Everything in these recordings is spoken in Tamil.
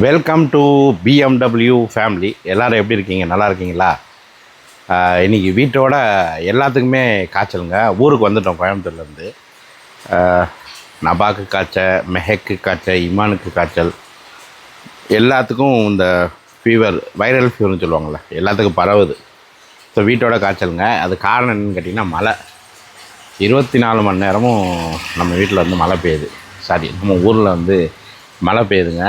வெல்கம் டு பிஎம்டபிள்யூ ஃபேமிலி எல்லாரும் எப்படி இருக்கீங்க? நல்லா இருக்கீங்களா? இன்றைக்கி இன்னைக்கு வீட்டோட எல்லாத்துக்குமே காய்ச்சலுங்க. ஊருக்கு வந்துட்டோம் கோயம்புத்தூர்லேருந்து. நபாக்கு காய்ச்சல் மெஹக்கு காய்ச்சல் இமானுக்கு காய்ச்சல். எல்லாத்துக்கும் இந்த ஃபீவர் வைரல் ஃபீவர்னு சொல்லுவாங்கள்ல எல்லாத்துக்கும் பரவுது. ஸோ வீட்டோட காய்ச்சலுங்க. அது காரணம் என்னன்னு கேட்டிங்கன்னா மழை. இருபத்தி நாலு மணி நேரமும் நம்ம வீட்டில் வந்து மழை பெய்யுது. சாரி நம்ம ஊரில் வந்து மழை பெய்யுதுங்க.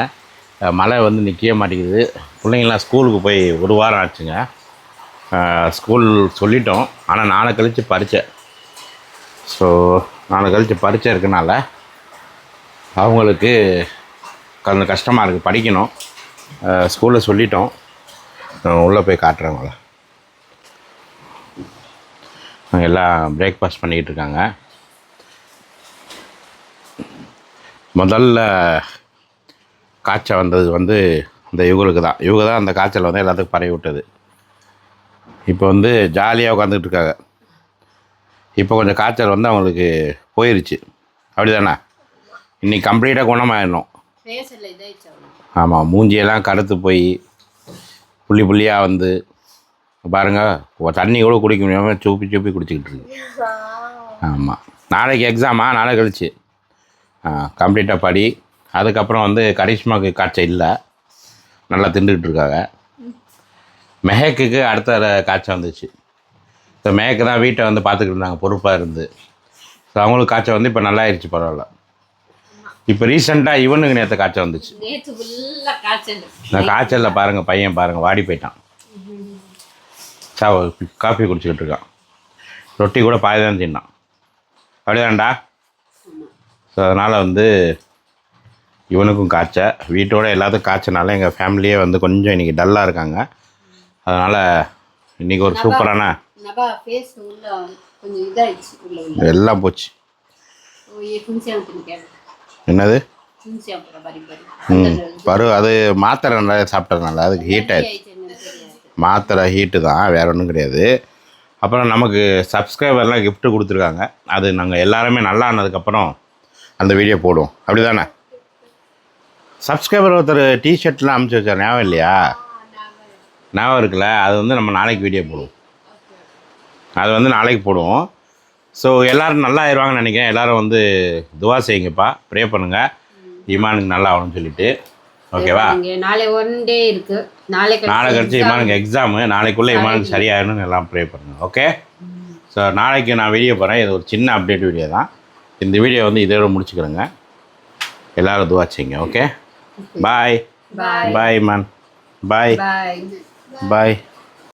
மழை வந்து நிற்கவே மாட்டேங்குது. பிள்ளைங்களாம் ஸ்கூலுக்கு போய் ஒரு வாரம் ஆச்சுங்க. ஸ்கூல் சொல்லிட்டோம். ஆனால் நாளை கழித்து பரீட்சை. ஸோ நாளை கழித்து பரீட்சை இருக்கனால அவங்களுக்கு கொஞ்சம் கஷ்டமாக இருக்குது படிக்கணும். ஸ்கூலில் சொல்லிட்டோம். உள்ளே போய் காட்டுறவங்கள எல்லாம் பிரேக்ஃபாஸ்ட் பண்ணிக்கிட்டு இருக்காங்க. முதல்ல காய்ச்சல் வந்தது வந்து இந்த இவங்களுக்கு தான். இவங்க தான் அந்த காய்ச்சல் வந்து எல்லாத்துக்கும் பரவி விட்டது. இப்போ வந்து ஜாலியாக உட்காந்துட்டு இருக்காங்க. இப்போ கொஞ்சம் காய்ச்சல் வந்து அவங்களுக்கு போயிருச்சு. அப்படிதானே? இன்னைக்கு கம்ப்ளீட்டாக குணமாயிடணும். ஆமாம் மூஞ்சியெல்லாம் கருத்து போய் புள்ளி புள்ளியாக வந்து பாருங்கள் தண்ணி கூட குடிக்க முடியாமல் சூப்பி சூப்பி குடிச்சிக்கிட்டு இருக்கு. ஆமாம் நாளைக்கு எக்ஸாமா நாளை கழிச்சு. கம்ப்ளீட்டாக படி. அதுக்கப்புறம் வந்து கரிஷ்மாவுக்கு காய்ச்சல் இல்லை. நல்லா திண்டுக்கிட்டு இருக்காங்க. மெஹக்குக்கு அடுத்த காய்ச்சல் வந்துச்சு. ஸோ மெஹக்கு தான் வீட்டை வந்து பார்த்துக்கிட்டு இருந்தாங்க பொறுப்பாக இருந்து. ஸோ அவங்களுக்கு காய்ச்சல் வந்து இப்போ நல்லா ஆயிடுச்சு பரவாயில்ல. இப்போ ரீசெண்டாக இவனுக்கு நேற்று காய்ச்சல் வந்துச்சு. இந்த காய்ச்சலில் பாருங்கள் பையன் பாருங்கள் வாடி போயிட்டான். சா காஃபி குடிச்சிக்கிட்டு இருக்கான். ரொட்டி கூட பாதி தான் தின்னான். அப்படிதான்டா? ஸோ அதனால் வந்து இவனுக்கும் காய்ச்சல் வீட்டோட எல்லாத்துக்கும் காய்ச்சனால எங்கள் ஃபேமிலியே வந்து கொஞ்சம் இன்றைக்கி டல்லாக இருக்காங்க. அதனால் இன்றைக்கி ஒரு சூப்பரான எல்லாம் போச்சு. என்னது? ம் பரு அது மாத்திரை நல்லா சாப்பிட்டதுனால அதுக்கு ஹீட் ஆயிடுச்சு. மாத்திரை ஹீட்டு தான் வேற ஒன்றும் கிடையாது. அப்புறம் நமக்கு சப்ஸ்கிரைபர்லாம் gift கொடுத்துருக்காங்க. அது நாங்கள் எல்லாருமே நல்லா ஆனதுக்கப்புறம் அந்த வீடியோ போடுவோம். அப்படி தானே சப்ஸ்கிரைபர் ஒருத்தர் டிஷர்ட்லாம் அமுச்சு வச்சார். ஞாபகம் இல்லையா? ஞாபகம் இருக்குல்ல? அது வந்து நம்ம நாளைக்கு வீடியோ போடுவோம். அது வந்து நாளைக்கு போடுவோம். ஸோ எல்லோரும் நல்லா ஆயிடுவாங்கன்னு நினைக்கிறேன். எல்லாரும் வந்து துவா செய்யுங்கப்பா. ப்ரே பண்ணுங்கள் ஈமானுக்கு நல்லா ஆகணும்னு சொல்லிட்டு. ஓகேவா? நாளை ஒன் டே இருக்கு. நாளை நாளை கழிச்சு இமானுக்கு எக்ஸாமு நாளைக்குள்ளே இமானுக்கு சரியாகணும்னு எல்லாம் ப்ரே பண்ணுங்க. ஓகே ஸோ நாளைக்கு நான் வீடியோ போகிறேன் இது ஒரு சின்ன அப்டேட் வீடியோ தான். இந்த வீடியோ வந்து இதோட முடிச்சுக்கிறேங்க. எல்லாரும் துவாச்சிங்க ஓகே பாய் பாய் பாய் மேன் பாய் பாய் பாய்